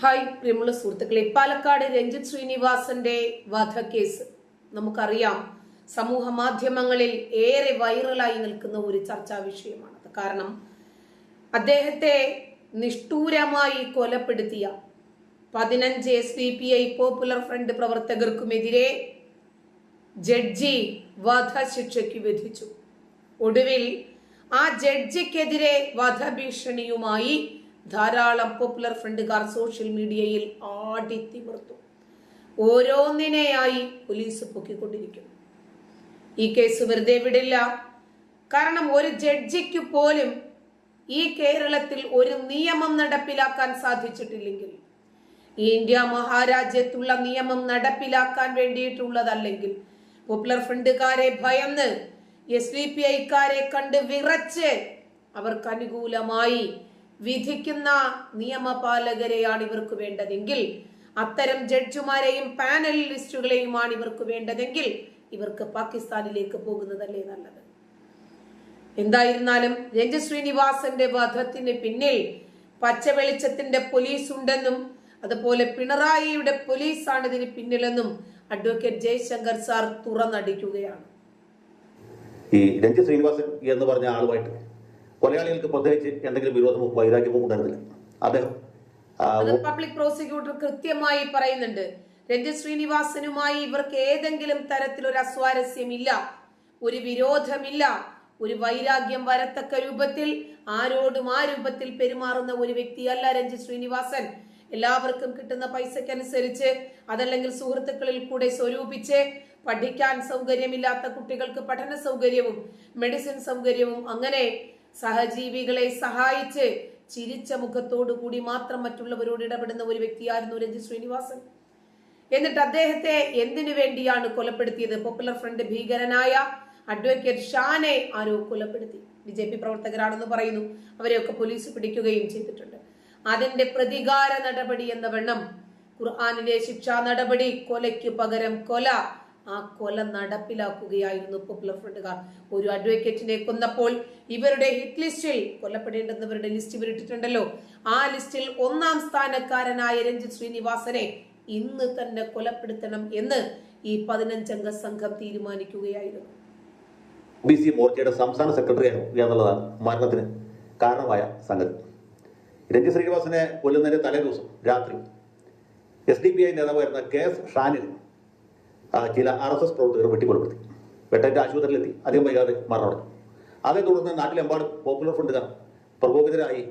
Hi പ്രിയമുള്ള സുഹൃത്തുക്കളെ. പാലക്കാട് രഞ്ജിത് ശ്രീനിവാസന്റെ വധക്കേസ്. നമുക്കറിയാം സമൂഹ മാധ്യമങ്ങളിൽ ഏറെ വൈറലായി നിൽക്കുന്ന ഒരു ചർച്ചാ വിഷയമാണ് കാരണം അദ്ദേഹത്തെ നിഷ്ഠൂരമായി കൊലപ്പെടുത്തിയ പതിനഞ്ച് S D P I popular front പ്രവർത്തകർക്കുമെതിരെ judge വധശിക്ഷയ്ക്ക് വിധിച്ചു. ഒടുവിൽ ആ ജഡ്ജിക്കെതിരെ വധഭീഷണിയുമായി ധാരാളം പോപ്പുലർ ഫ്രണ്ടുകാർ സോഷ്യൽ മീഡിയയിൽ ആടിത്തിമിർത്തു ഓരോന്നിനെയായി പോലീസ് പൊക്കിക്കൊണ്ടിരിക്കുന്നു ഈ കേസ് വെറുതെ വിടില്ല. കാരണം ഒരു ജഡ്ജിക്ക് പോലും ഈ കേരളത്തിൽ ഒരു നിയമം നടപ്പിലാക്കാൻ സാധിച്ചിട്ടില്ലെങ്കിൽ ഇന്ത്യ മഹാരാജ്യത്തുള്ള നിയമം നടപ്പിലാക്കാൻ വേണ്ടിയിട്ടുള്ളതല്ലെങ്കിൽ പോപ്പുലർ ഫ്രണ്ടുകാരെ ഭയന്ന് എസ് ഡി പി ഐക്കാരെ കണ്ട് വിറച്ച് അവർക്ക് അനുകൂലമായി വിധിക്കുന്ന നിയമപാലകരെയാണ് ഇവർക്ക് വേണ്ടതെങ്കിൽ അത്തരം ജഡ്ജിമാരെയും പാനലിസ്റ്റുകളെയുമാണ് ഇവർക്ക് വേണ്ടതെങ്കിൽ ഇവർക്ക് പാകിസ്ഥാനിലേക്ക് പോകുന്നതല്ലേ നല്ലത്. എന്തായിരുന്നാലും രഞ്ജിത് ശ്രീനിവാസന്റെ വധത്തിന് പിന്നിൽ പച്ചവെളിച്ചത്തിന്റെ പോലീസ് ഉണ്ടെന്നും അതുപോലെ പിണറായിയുടെ പോലീസാണ് ഇതിന് പിന്നിലെന്നും അഡ്വക്കേറ്റ് ജയശങ്കർ സാർ തുറന്നടിക്കുകയാണ്. ഈ രഞ്ജിത് ശ്രീനിവാസൻ എന്ന് പറഞ്ഞ ആളുമായിട്ട് കൊലയാളികൾക്ക് പ്രത്യേകിച്ച് എന്തെങ്കിലും വിരോധമോ വൈരാഗ്യമോ ഉണ്ടായിരുന്നില്ല. അദ്ദേഹം പബ്ലിക് പ്രോസിക്യൂട്ടർ കൃത്യമായി പറയുന്നുണ്ട്. രഞ്ജിത് ശ്രീനിവാസനുമായി ഇവർക്ക് ഏതെങ്കിലും തരത്തിലൊരു അസ്വാരസ്യമില്ല ഒരു വിരോധമില്ല ഒരു വൈരാഗ്യം വരത്തക്ക രൂപത്തിൽ ആരോടും ആ രൂപത്തിൽ പെരുമാറുന്ന ഒരു വ്യക്തിയല്ല രഞ്ജിത് ശ്രീനിവാസൻ. എല്ലാവർക്കും കിട്ടുന്ന പൈസക്കനുസരിച്ച് അതല്ലെങ്കിൽ സുഹൃത്തുക്കളിൽ കൂടെ സ്വരൂപിച്ച് പഠിക്കാൻ സൗകര്യമില്ലാത്ത കുട്ടികൾക്ക് പഠന സൗകര്യവും മെഡിസിൻ സൗകര്യവും അങ്ങനെ സഹജീവികളെ സഹായിച്ച് ചിരിച്ച മുഖത്തോടു കൂടി മാത്രം മറ്റുള്ളവരോട് ഇടപെടുന്ന ഒരു വ്യക്തിയായിരുന്നു രഞ്ജിത് ശ്രീനിവാസൻ. എന്നിട്ട് അദ്ദേഹത്തെ എന്തിനു വേണ്ടിയാണ് കൊലപ്പെടുത്തിയത്? പോപ്പുലർ ഫ്രണ്ട് ഭീകരനായ അഡ്വക്കേറ്റ് ഷാനെ ആരോ കൊലപ്പെടുത്തി. ബി ജെ പി പ്രവർത്തകരാണെന്ന് പറയുന്നു. അവരെയൊക്കെ പോലീസ് പിടിക്കുകയും ചെയ്തിട്ടുണ്ട്. അതിന്റെ പ്രതികാര നടപടി എന്ന വണ്ണം ഖുർആാനിലെ ശിക്ഷാ നടപടി കൊലയ്ക്ക് പകരം കൊല ആ കൊല നടപ്പിലാക്കുകയായിരുന്നു പോപ്പുലർ ഫ്രണ്ടുകാർ ഒരു അഡ്വക്കേറ്റിനെ കൊന്നപ്പോൾ ഇവരുടെ ഹിറ്റ് ലിസ്റ്റിൽ കൊല്ലപ്പെടേണ്ടുന്നവരുടെ ലിസ്റ്റ് ഇവരിട്ടിട്ടുണ്ടല്ലോ ആ ലിസ്റ്റിൽ ഒന്നാം സ്ഥാനക്കാരനായ രഞ്ജിത് ശ്രീനിവാസനെ ഇന്ന് തന്നെ കൊലപ്പെടുത്തണം എന്ന് ഈ പതിനഞ്ചംഗ സംഘം തീരുമാനിക്കുകയായിരുന്നു. ബി സി മോർച്ചയുടെ സംസ്ഥാന സെക്രട്ടറി എന്നുള്ളതാണ് മരണത്തിന് കാരണമായ സംഗതി. രഞ്ജിത് ശ്രീനിവാസനെ കൊല്ലുന്നതിന്റെ തലേ ദിവസം രാത്രി എസ് ഡി പി ഐ നേതാവായിരുന്ന കെ എസ് ഷാനിൽ ചില ആർ എസ് എസ് പ്രവർത്തകർ വെട്ടിക്കൊലപ്പെടുത്തി വെട്ടേറ്റ് ആശുപത്രിയിലെത്തി. അധികം വൈകാതെ മരണമടഞ്ഞു അതേ തുടർന്ന് നാട്ടിലെമ്പാടും പോപ്പുലർ ഫ്രണ്ടുകാർ പ്രകോപിതരായി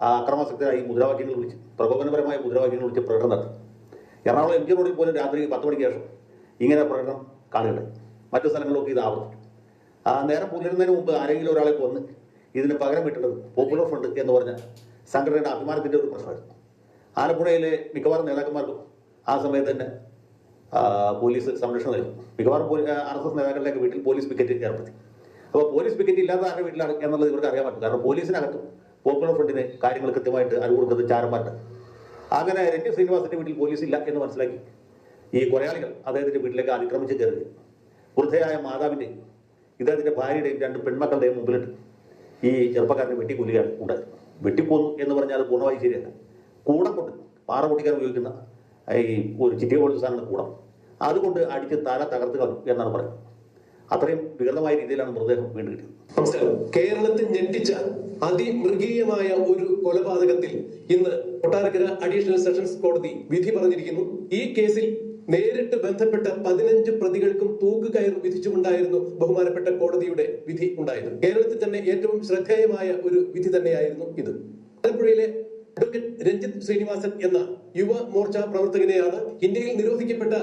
അക്രമാസക്തരായി മുദ്രാവാക്യങ്ങൾ വിളിച്ച് പ്രകോപനപരമായ മുദ്രാവാക്യങ്ങൾ വിളിച്ച് പ്രകടനം നടത്തി. എറണാകുളം എം ജി റോഡിൽ പോലും രാത്രി പത്ത് മണിക്ക് ശേഷം ഇങ്ങനെ പ്രകടനം കാണുകയുണ്ടായി മറ്റു സ്ഥലങ്ങളിലൊക്കെ ഇത് ആവർത്തിച്ചു നേരം പുലരുന്നതിന് മുമ്പ് ആരെങ്കിലും ഒരാളെ കൊന്ന് ഇതിന് പകരം വിട്ടത് പോപ്പുലർ ഫ്രണ്ട് എന്ന് പറഞ്ഞ സംഘടനയുടെ അഭിമാനത്തിന്റെ ഒരു പ്രശ്നമായിരുന്നു. ആലപ്പുഴയിലെ മിക്കവാറും നേതാക്കന്മാർക്കും ആ സമയത്ത് തന്നെ പോലീസ് സംരക്ഷണം നൽകും. മിക്കവാറും ആർ എസ് എസ് നേതാക്കളുടെയൊക്കെ വീട്ടിൽ പോലീസ് പിക്കറ്റ് ഏർപ്പെടുത്തി അപ്പോൾ പോലീസ് പിക്കറ്റ് ഇല്ലാത്ത ആരുടെ വീട്ടിലാണ് എന്നുള്ളത് ഇവർക്ക് അറിയാൻ പറ്റും കാരണം പോലീസിനകത്തും പോപ്പുലർ ഫ്രണ്ടിന് കാര്യങ്ങൾ കൃത്യമായിട്ട് അറിവ് കൊടുക്കുന്നത് ചാരന്മാരുണ്ട്. അങ്ങനെ രഞ്ജിത് ശ്രീനിവാസിന്റെ വീട്ടിൽ പോലീസ് ഇല്ല എന്ന് മനസ്സിലാക്കി ഈ കൊലയാളികൾ അദ്ദേഹത്തിന്റെ വീട്ടിലേക്ക് അതിക്രമിച്ച് കയറി വൃദ്ധയായ മാതാവിന്റെ ഇദ്ദേഹത്തിന്റെ ഭാര്യയുടെയും രണ്ട് പെൺമക്കളുടെയും മുമ്പിലിട്ട് ഈ ചെറുപ്പക്കാരനെ വെട്ടിക്കൊല്ലുകയാണ് ഉണ്ടായത്. വെട്ടിക്കൊന്നു എന്ന് പറഞ്ഞാൽ അത് പൂർണമായി ശരിയല്ല. കൂടെ കൊണ്ട് പാറ പൊട്ടിക്കാൻ ഉപയോഗിക്കുന്ന ഈ ഒരു ചിറ്റിക പോലീസ് സാധനം കൂടം. അതുകൊണ്ട് അടിച്ച് തല തകർത്ത് എന്നാണ് പറയുന്നത്. അത്രയും വികൃതമായ രീതിയിലാണ് മൃതദേഹം വീണ്ടും കിട്ടിയത്. നമസ്കാരം. കേരളത്തിൽ ഞെട്ടിച്ച അതിമൃഗീയമായ ഒരു കൊലപാതകത്തിൽ ഇന്ന് കൊട്ടാരക്കര അഡീഷണൽ സെഷൻസ് കോടതി വിധി പറഞ്ഞിരിക്കുന്നു. ഈ കേസിൽ നേരിട്ട് ബന്ധപ്പെട്ട പതിനഞ്ച് പ്രതികൾക്കും തൂക്ക് കയർ വിധിച്ചുകൊണ്ടായിരുന്നു ബഹുമാനപ്പെട്ട കോടതിയുടെ വിധി ഉണ്ടായത്. കേരളത്തിൽ തന്നെ ഏറ്റവും ശ്രദ്ധേയമായ ഒരു വിധി തന്നെയായിരുന്നു ഇത്. ആലപ്പുഴയിലെ രഞ്ജിത്ത് ശ്രീനിവാസൻ എന്ന യുവ മോർച്ച പ്രവർത്തകനെയാണ് ഇന്ത്യയിൽ നിരോധിക്കപ്പെട്ട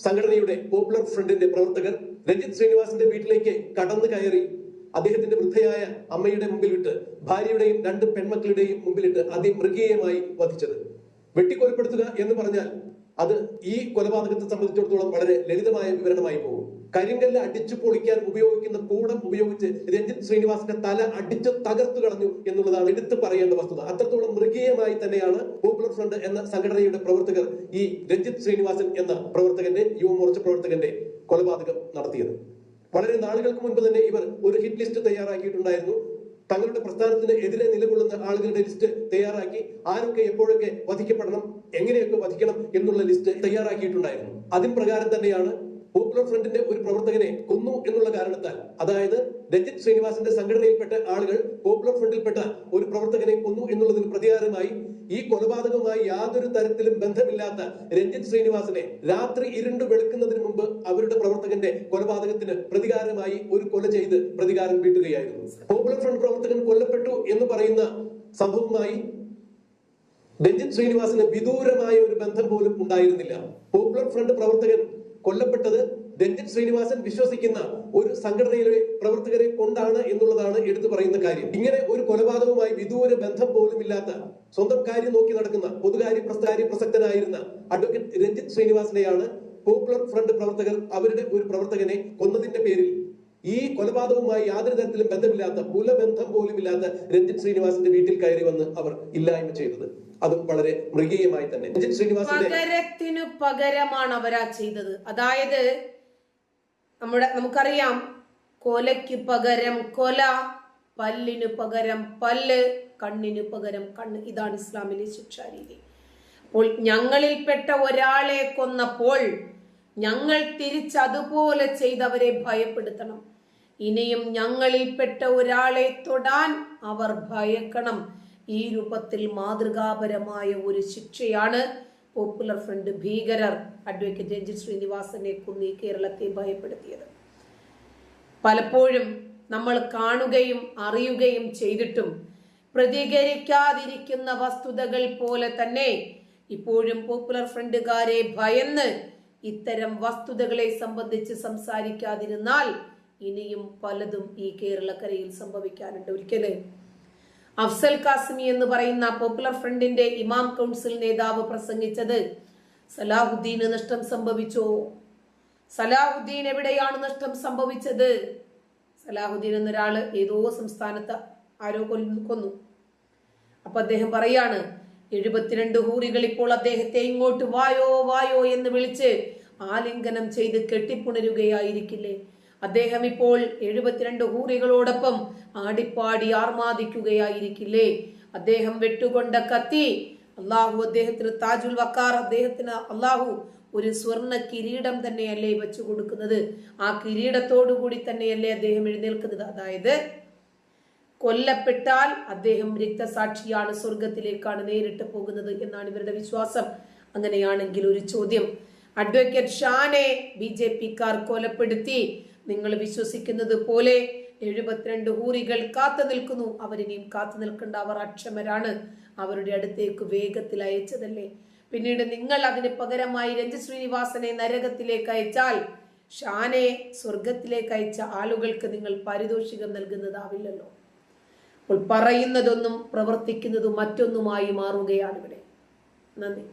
സംഘടനയുടെ പോപ്പുലർ ഫ്രണ്ടിന്റെ പ്രവർത്തകർ രഞ്ജിത്ത് ശ്രീനിവാസന്റെ വീട്ടിലേക്ക് കടന്നു കയറി അദ്ദേഹത്തിന്റെ വൃദ്ധയായ അമ്മയുടെ മുമ്പിലിട്ട് ഭാര്യയുടെയും രണ്ട് പെൺമക്കളുടെയും മുമ്പിലിട്ട് അതിമൃഗീയമായി വധിച്ചത്. വെട്ടിക്കൊലപ്പെടുത്തുക എന്ന് പറഞ്ഞാൽ അത് ഈ കൊലപാതകത്തെ സംബന്ധിച്ചിടത്തോളം വളരെ ലളിതമായ വിവരണമായി പോകും. കരിങ്കല്ല് അടിച്ചു പൊളിക്കാൻ ഉപയോഗിക്കുന്ന കൂടം ഉപയോഗിച്ച് രഞ്ജിത്ത് ശ്രീനിവാസിന്റെ തല അടിച്ചു തകർത്തു കളഞ്ഞു എന്നുള്ളതാണ് എടുത്തു പറയേണ്ട വസ്തുത. അത്രത്തോളം മൃഗീയമായി തന്നെയാണ് പോപ്പുലർ ഫ്രണ്ട് എന്ന സംഘടനയുടെ പ്രവർത്തകർ ഈ രഞ്ജിത്ത് ശ്രീനിവാസൻ എന്ന പ്രവർത്തകന്റെ യുവമോർച്ച പ്രവർത്തകന്റെ കൊലപാതകം നടത്തിയത്. വളരെ നാളുകൾക്ക് മുൻപ് തന്നെ ഇവർ ഒരു ഹിറ്റ് ലിസ്റ്റ് തയ്യാറാക്കിയിട്ടുണ്ടായിരുന്നു. തങ്ങളുടെ പ്രസ്ഥാനത്തിന് എതിരെ നിലകൊള്ളുന്ന ആളുകളുടെ ലിസ്റ്റ് തയ്യാറാക്കി ആരൊക്കെ എപ്പോഴൊക്കെ വധിക്കപ്പെടണം എങ്ങനെയൊക്കെ വധിക്കണം എന്നുള്ള ലിസ്റ്റ് തയ്യാറാക്കിയിട്ടുണ്ടായിരുന്നു. അതിൻ പ്രകാരം തന്നെയാണ് പോപ്പുലർ ഫ്രണ്ടിന്റെ ഒരു പ്രവർത്തകനെ കൊന്നു എന്നുള്ള കാരണത്താൽ അതായത് രഞ്ജിത് ശ്രീനിവാസിന്റെ സംഘടനയിൽപ്പെട്ട ആളുകൾ പോപ്പുലർ ഫ്രണ്ടിൽപ്പെട്ട ഒരു പ്രവർത്തകനെ കൊന്നു എന്നുള്ളതിന് പ്രതികാരമായി ഈ കൊലപാതകവുമായി യാതൊരു തരത്തിലും ബന്ധമില്ലാത്ത രഞ്ജിത് ശ്രീനിവാസനെ രാത്രി ഇരുണ്ടു വെളുക്കുന്നതിന് മുമ്പ് അവരുടെ പ്രവർത്തകന്റെ കൊലപാതകത്തിന് പ്രതികാരമായി ഒരു കൊല ചെയ്ത് പ്രതികാരം വീട്ടുകയായിരുന്നു. പോപ്പുലർ ഫ്രണ്ട് പ്രവർത്തകൻ കൊല്ലപ്പെട്ടു എന്ന് പറയുന്ന സംഭവവുമായി രഞ്ജിത് ശ്രീനിവാസിന് വിദൂരമായ ഒരു ബന്ധം പോലും ഉണ്ടായിരുന്നില്ല. പോപ്പുലർ ഫ്രണ്ട് പ്രവർത്തകൻ കൊല്ലപ്പെട്ടത് രഞ്ജിത്ത് ശ്രീനിവാസൻ വിശ്വസിക്കുന്ന ഒരു സംഘടനയിലെ പ്രവർത്തകരെ കൊണ്ടാണ് എന്നുള്ളതാണ് എടുത്തു പറയുന്ന കാര്യം. ഇങ്ങനെ ഒരു കൊലപാതകവുമായി വിദൂര ബന്ധം പോലും ഇല്ലാത്ത സ്വന്തം കാര്യം നോക്കി നടക്കുന്ന പൊതുകാര്യ പ്രസ്ഥാര്യ പ്രസക്തനായിരുന്ന അഡ്വക്കേറ്റ് രഞ്ജിത് ശ്രീനിവാസനെയാണ് പോപ്പുലർ ഫ്രണ്ട് പ്രവർത്തകർ അവരുടെ ഒരു പ്രവർത്തകനെ കൊന്നതിന്റെ പേരിൽ ഈ കൊലപാതകവുമായി യാതൊരു തരത്തിലും ബന്ധമില്ലാത്ത കുലബന്ധം പോലും ഇല്ലാത്ത രഞ്ജിത് ശ്രീനിവാസിന്റെ വീട്ടിൽ കയറി വന്ന് അവർ ഇല്ലായ്മ ചെയ്തത്. അതും വളരെ മൃഗീയമായി തന്നെ. രഞ്ജിത്ത് ശ്രീനിവാസന്റെ പകരത്തിനു പകരമാണ് അവരാ ചെയ്തത്. അതായത് നമ്മുടെ നമുക്കറിയാം കൊലയ്ക്ക് പകരം കൊല പല്ലിനു പകരം പല്ല് കണ്ണിനു പകരം കണ്ണ്. ഇതാണ് ഇസ്ലാമിലെ ശിക്ഷാരീതി. അപ്പോൾ ഞങ്ങളിൽപ്പെട്ട ഒരാളെ കൊന്നപ്പോൾ ഞങ്ങൾ തിരിച്ചതുപോലെ ചെയ്തവരെ ഭയപ്പെടുത്തണം. ഇനിയും ഞങ്ങളിൽപ്പെട്ട ഒരാളെ തൊടാൻ അവർ ഭയക്കണം. ഈ രൂപത്തിൽ മാതൃകാപരമായ ഒരു ശിക്ഷയാണ് പോപ്പുലർ ഫ്രണ്ട് ഭീകരർ അഡ്വക്കേറ്റ് രഞ്ജിത് ശ്രീനിവാസനെ കുന്നി കേരളത്തെ ഭയപ്പെടുത്തിയത്. പലപ്പോഴും നമ്മൾ കാണുകയും അറിയുകയും ചെയ്തിട്ടും പ്രതികരിക്കാതിരിക്കുന്ന വസ്തുതകൾ പോലെ തന്നെ ഇപ്പോഴും പോപ്പുലർ ഫ്രണ്ടുകാരെ ഭയന്ന് ഇത്തരം വസ്തുതകളെ സംബന്ധിച്ച് സംസാരിക്കാതിരുന്നാൽ ഇനിയും പലതും ഈ കേരളക്കരയിൽ സംഭവിക്കാനുണ്ട്. ഒരിക്കൽ അഫ്സൽ കാസിമി എന്ന് പറയുന്ന പോപ്പുലർ ഫ്രണ്ടിന്റെ ഇമാം കൗൺസിൽ നേതാവ് പ്രസംഗിച്ചത് സലാഹുദ്ദീന് നഷ്ടം സംഭവിച്ചോ? സലാഹുദ്ദീൻ എവിടെയാണ് നഷ്ടം സംഭവിച്ചത്? സലാഹുദ്ദീൻ എന്നൊരാൾ ഏതോ സംസ്ഥാനത്ത് ആരോ കൊന്നു. അപ്പൊ അദ്ദേഹം പറയാണ് എഴുപത്തിരണ്ട് ഹൂറികൾ ഇപ്പോൾ അദ്ദേഹത്തെ ഇങ്ങോട്ട് വായോ വായോ എന്ന് വിളിച്ച് ആലിംഗനം ചെയ്ത് കെട്ടിപ്പുണരുകയായിരിക്കില്ലേ? അദ്ദേഹം ഇപ്പോൾ എഴുപത്തിരണ്ട് ഹൂറികളോടൊപ്പം ആടിപ്പാടി ആർമാദിക്കുകയായിരിക്കില്ലേ? അദ്ദേഹം വെട്ടുകൊണ്ട കത്തി. അള്ളാഹു അദ്ദേഹത്തിന് താജുൽ വക്കാർ അദ്ദേഹത്തിന് അള്ളാഹു ഒരു സ്വർണ കിരീടം തന്നെയല്ലേ വെച്ചു കൊടുക്കുന്നത്. ആ കിരീടത്തോടു കൂടി തന്നെയല്ലേ അദ്ദേഹം എഴുന്നേൽക്കുന്നത്. അതായത് കൊല്ലപ്പെട്ടാൽ അദ്ദേഹം രക്തസാക്ഷിയാണ് സ്വർഗത്തിലേക്കാണ് നേരിട്ട് പോകുന്നത് എന്നാണ് ഇവരുടെ വിശ്വാസം. അങ്ങനെയാണെങ്കിൽ ഒരു ചോദ്യം. അഡ്വക്കേറ്റ് ഷാനെ ബി ജെ പിക്കാർ കൊലപ്പെടുത്തി. നിങ്ങൾ വിശ്വസിക്കുന്നത് പോലെ എഴുപത്തിരണ്ട് ഹൂറികൾ കാത്തു നിൽക്കുന്നു. അവരിനിയും കാത്തു നിൽക്കേണ്ട അവർ അക്ഷമരാണ്. അവരുടെ അടുത്തേക്ക് വേഗത്തിൽ അയച്ചതല്ലേ? പിന്നീട് നിങ്ങൾ അതിന് പകരമായി രഞ്ജി ശ്രീനിവാസനെ നരകത്തിലേക്ക് അയച്ചാൽ ഷാനെ സ്വർഗത്തിലേക്ക് അയച്ച ആളുകൾക്ക് നിങ്ങൾ പാരിതോഷികം നൽകുന്നതാവില്ലല്ലോ. അപ്പോൾ പറയുന്നതൊന്നും പ്രവർത്തിക്കുന്നതും മറ്റൊന്നുമായി മാറുകയാണ് ഇവിടെ. നന്ദി.